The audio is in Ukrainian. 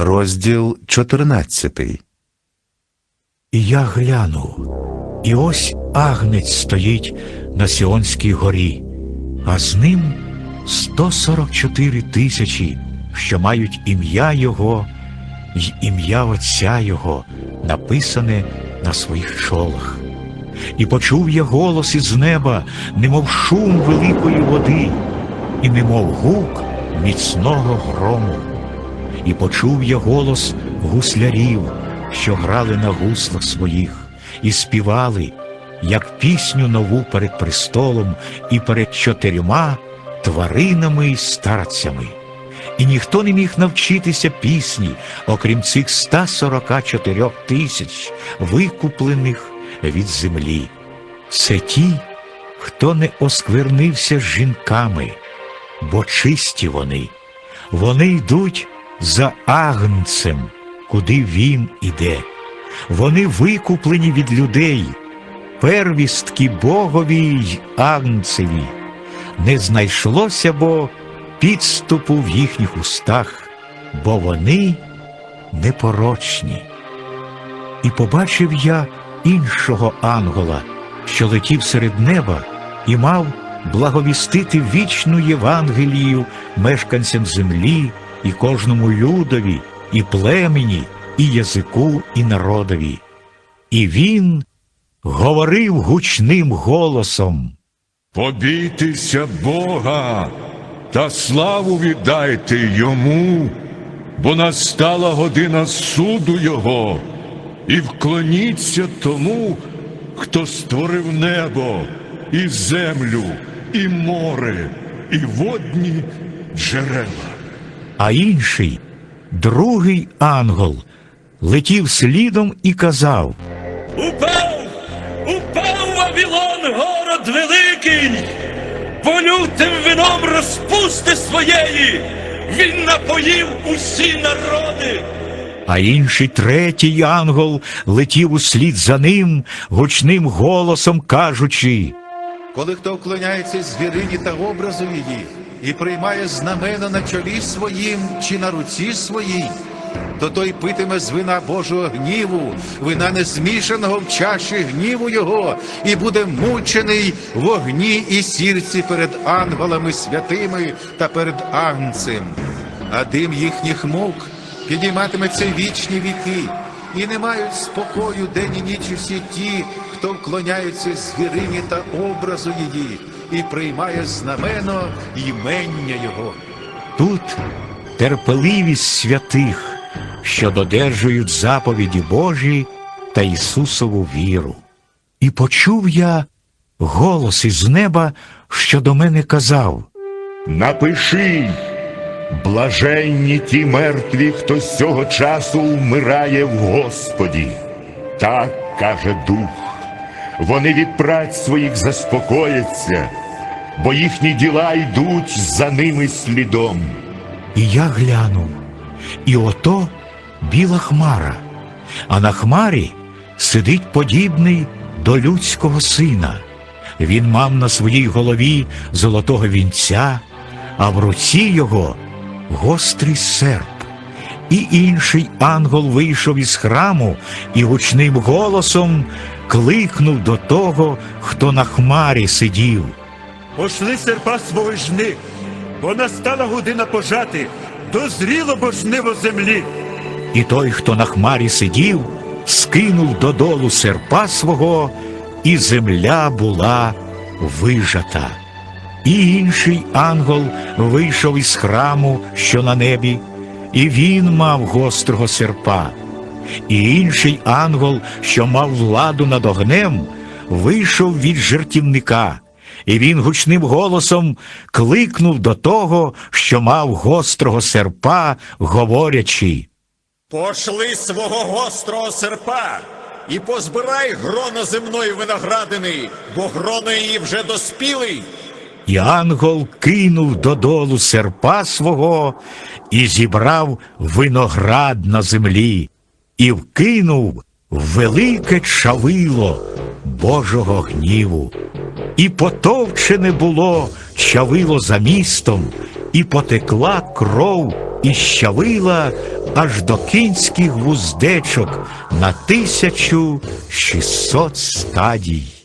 розділ 14. І я глянув, і ось агнець стоїть на Сіонській горі, а з ним 144 тисячі, що мають ім'я Його й ім'я Отця Його, написане на своїх чолах. І почув я голос із неба, немов шум великої води, і немов гук міцного грому. І почув я голос гуслярів, що грали на гуслах своїх, і співали, як пісню нову перед престолом і перед чотирма тваринами й старцями. І ніхто не міг навчитися пісні, окрім цих 144 тисяч, викуплених від землі. Це ті, хто не осквернився з жінками, бо чисті вони. Вони йдуть за агнцем, куди він іде. Вони викуплені від людей, первістки Богові й агнцеві. Не знайшлося бо підступу в їхніх устах, бо вони непорочні. І побачив я іншого ангела, що летів серед неба і мав благовістити вічну Євангелію мешканцям землі і кожному людові, і племені, і язику, і народові. І він говорив гучним голосом. Побійтеся Бога та славу віддайте йому, бо настала година суду Його, і вклоніться тому, хто створив небо, і землю, і море, і водні джерела. А інший, другий ангел, летів слідом і казав. Упав! Упав Вавилон, город великий! Полютим вином розпусти своєї! Він напоїв усі народи! А інший третій ангел летів услід за ним гучним голосом кажучи. Коли хто вклоняється звірині та образу її і приймає знамено на чолі своїм чи на руці своїй, то той питиме з вина Божого гніву, вина не змішаного в чаші гніву його, і буде мучений в огні і сірці перед ангелами святими та перед агнцем. А дим їхніх мук підійматиметься вічні віки, і не мають спокою день і ніч усі ті, хто вклоняється звірині та образу її, і приймає знамено імення його. Тут терпеливість святих, що додержують заповіді Божі та Ісусову віру. І почув я голос із неба, що до мене казав. Напиши, блаженні ті мертві, хто з цього часу вмирає в Господі. Так каже Дух. Вони від праць своїх заспокояться, бо їхні діла йдуть за ними слідом. І я глянув, і ото біла хмара, а на хмарі сидить подібний до людського сина. Він мав на своїй голові золотого вінця, а в руці його гострий серп. І інший ангел вийшов із храму і гучним голосом кликнув до того, хто на хмарі сидів. Пошли серпа свого жни, бо настала година пожати, дозріло бо жниво землі. І той, хто на хмарі сидів, скинув додолу серпа свого, і земля була вижата. І інший ангел вийшов із храму, що на небі, і він мав гострого серпа. І інший ангел, що мав владу над огнем, вийшов від жертівника, і він гучним голосом кликнув до того, що мав гострого серпа, говорячи. Пошли свого гострого серпа і позбирай гроно земної виноградини, бо гроно її вже доспілий. І ангел кинув додолу серпа свого і зібрав виноград на землі, і вкинув велике чавило Божого гніву. І потовчене було чавило за містом, і потекла кров із щавила аж до кінських вуздечок на тисячу шістсот стадій.